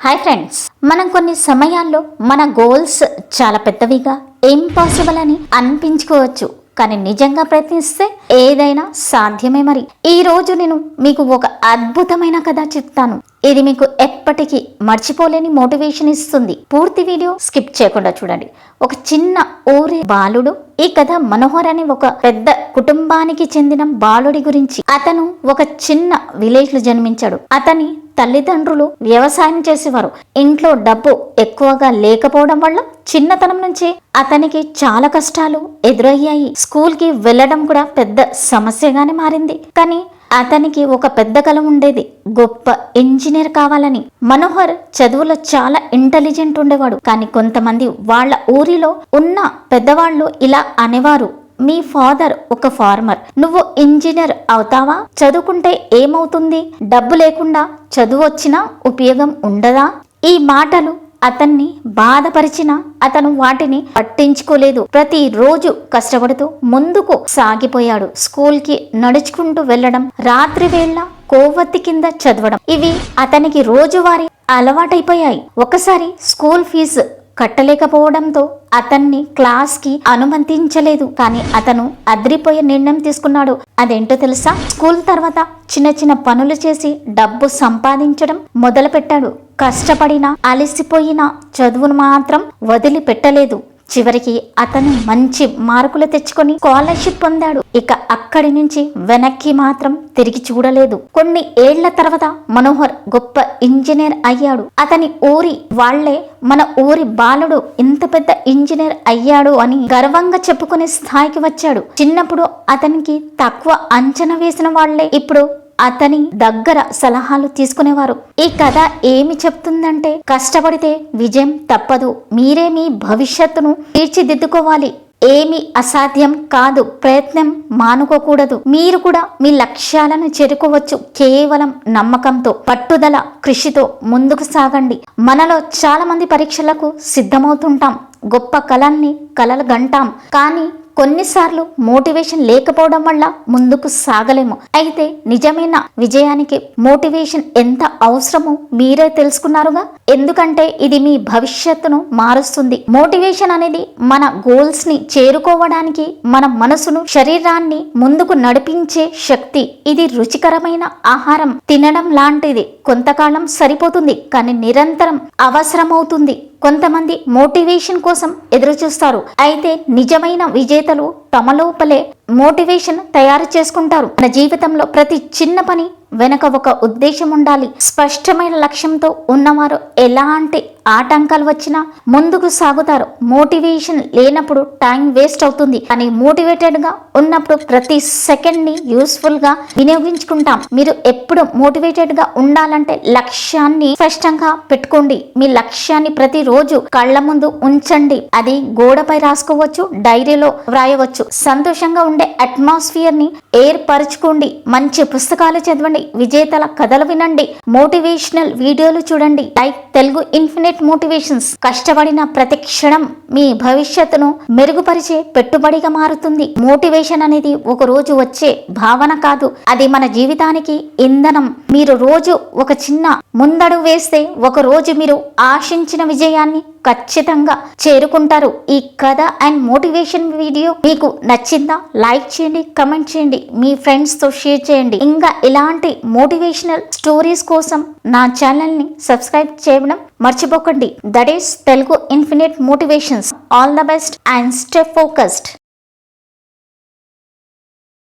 Hi friends మనం కొన్ని సమయాల్లో మన గోల్స్ చాలా పెద్దవిగా ఇంపాసిబుల్ అని అనిపించుకోవచ్చు. కానీ నిజంగా ప్రయత్నిస్తే ఏదైనా సాధ్యమే మరి. ఈ రోజు నేను మీకు ఒక అద్భుతమైన కథ చెప్తాను. ఇది మీకు ఎప్పటికీ మర్చిపోలేని మోటివేషన్ ఇస్తుంది. పూర్తి వీడియో స్కిప్ చేయకుండా చూడండి. ఒక చిన్న ఊరి బాలుడు ఈ కథ మనోహర్ అనే ఒక పెద్ద కుటుంబానికి చెందిన బాలుడి గురించి. అతను ఒక చిన్న విలేజ్లో జన్మించాడు. అతని తల్లిదండ్రులు వ్యవసాయం చేసేవారు. ఇంట్లో డబ్బు ఎక్కువగా లేకపోవడం వల్ల చిన్నతనం నుంచే అతనికి చాలా కష్టాలు ఎదురయ్యాయి. స్కూల్కి వెళ్ళడం కూడా పెద్ద పెద్ద సమస్యగానే మారింది. కానీ అతనికి ఒక పెద్ద కల ఉండేది. గొప్ప ఇంజనీర్ కావాలని. మనోహర్ చదువులో చాలా ఇంటెలిజెంట్ ఉండేవాడు. కానీ కొంతమంది వాళ్ళ ఊరిలో ఉన్న పెద్దవాళ్ళు ఇలా అనేవారు. మీ ఫాదర్ ఒక ఫార్మర్. నువ్వు ఇంజనీర్ అవుతావా? చదువుకుంటే ఏమవుతుంది? డబ్బు లేకుండా చదువు వచ్చినా ఉపయోగం ఉండదా? ఈ మాటలు అతన్ని బాధపరిచిన అతను వాటిని పట్టించుకోలేదు. ప్రతి రోజు కష్టపడుతూ ముందుకు సాగిపోయాడు. స్కూల్కి నడుచుకుంటూ వెళ్ళడం రాత్రి వేళ కోవత్తి కింద చదవడం. ఇవి అతనికి రోజువారీ అలవాటైపోయాయి. ఒకసారి స్కూల్ ఫీజు కట్టలేకపోవడంతో అతన్ని క్లాస్కి అనుమతించలేదు. కానీ అతను అదిరిపోయే నిర్ణయం తీసుకున్నాడు. అదేంటో తెలుసా? స్కూల్ తర్వాత చిన్న చిన్న పనులు చేసి డబ్బు సంపాదించడం మొదలుపెట్టాడు. కష్టపడినా అలసిపోయినా చదువును మాత్రం వదిలిపెట్టలేదు. చివరికి అతను మంచి మార్కులు తెచ్చుకొని స్కాలర్షిప్ పొందాడు. ఇక అక్కడి నుంచి వెనక్కి మాత్రం తిరిగి చూడలేదు. కొన్ని ఏళ్ళ తర్వాత మనోహర్ గొప్ప ఇంజనీర్ అయ్యాడు. అతని ఊరి వాళ్ళే మన ఊరి బాలుడు ఇంత పెద్ద ఇంజనీర్ అయ్యాడు అని గర్వంగా చెప్పుకునే స్థాయికి వచ్చాడు. చిన్నప్పుడు అతనికి తక్కువ అంచనా వేసిన వాళ్ళే ఇప్పుడు అతని దగ్గర సలహాలు తీసుకునేవారు. ఈ కథ ఏమి చెప్తుందంటే కష్టపడితే విజయం తప్పదు. మీరే మీ భవిష్యత్తును తీర్చిదిద్దుకోవాలి. ఏమి అసాధ్యం కాదు. ప్రయత్నం మానుకోకూడదు. మీరు కూడా మీ లక్ష్యాలను చేరుకోవచ్చు. కేవలం నమ్మకంతో పట్టుదల కృషితో ముందుకు సాగండి. మనలో చాలా మంది పరీక్షలకు సిద్ధమవుతుంటాం. గొప్ప కళల్ని కలలు గంటాం. కానీ కొన్నిసార్లు మోటివేషన్ లేకపోవడం వల్ల ముందుకు సాగలేము. అయితే నిజమైన విజయానికి మోటివేషన్ ఎంత అవసరమో మీరే తెలుసుకున్నారుగా? ఎందుకంటే ఇది మీ భవిష్యత్తును మారుస్తుంది. మోటివేషన్ అనేది మన గోల్స్ని చేరుకోవడానికి మన మనసును శరీరాన్ని ముందుకు నడిపించే శక్తి. ఇది రుచికరమైన ఆహారం. తినడం లాంటిది కొంతకాలం సరిపోతుంది కానీ నిరంతరం అవసరమవుతుంది. కొంతమంది మోటివేషన్ కోసం ఎదురుచూస్తారు. అయితే నిజమైన విజేతలు తమ లోపలే మోటివేషన్ తయారు చేసుకుంటారు. మన జీవితంలో ప్రతి చిన్న పని వెనక ఒక ఉద్దేశం ఉండాలి. స్పష్టమైన లక్ష్యంతో ఉన్నవారు ఎలాంటి ఆటంకాలు వచ్చినా ముందుకు సాగుతారు. మోటివేషన్ లేనప్పుడు టైం వేస్ట్ అవుతుంది. కానీ మోటివేటెడ్గా ఉన్నప్పుడు ప్రతి సెకండ్ని యూస్ఫుల్గా వినియోగించుకుంటాం. మీరు ఎప్పుడు మోటివేటెడ్గా ఉండాలంటే లక్ష్యాన్ని స్పష్టంగా పెట్టుకోండి. మీ లక్ష్యాన్ని ప్రతి రోజు కళ్ళ ముందు ఉంచండి. అది గోడపై రాసుకోవచ్చు డైరీలో వ్రాయవచ్చు. సంతోషంగా ఉండే అట్మాస్ఫియర్ని ఏర్పరచుకోండి. మంచి పుస్తకాలు చదవండి. విజేతల కథలు వినండి. మోటివేషనల్ వీడియోలు చూడండి. లైక్ తెలుగు ఇన్ఫినిట్ మోటివేషన్స్ కష్టపడిన ప్రతి క్షణం మీ భవిష్యత్తును మెరుగుపరిచే పెట్టుబడిగా మారుతుంది. మోటివేషన్ అనేది ఒక రోజు వచ్చే భావన కాదు. అది మన జీవితానికి ఇంధనం. మీరు రోజు ఒక చిన్న ముందడుగు వేస్తే ఒక రోజు మీరు ఆశించిన విజయాన్ని ఖచ్చితంగా చేరుకుంటారు. ఈ కథ అండ్ మోటివేషన్ వీడియో మీకు నచ్చిందా? లైక్ చేయండి కమెంట్ చేయండి మీ ఫ్రెండ్స్తో షేర్ చేయండి. ఇంకా ఇలాంటి మోటివేషనల్ స్టోరీస్ కోసం నా ఛానల్ని సబ్స్క్రైబ్ చేయడం మర్చిపోకండి. That is Telugu infinite motivations. All the best and stay focused.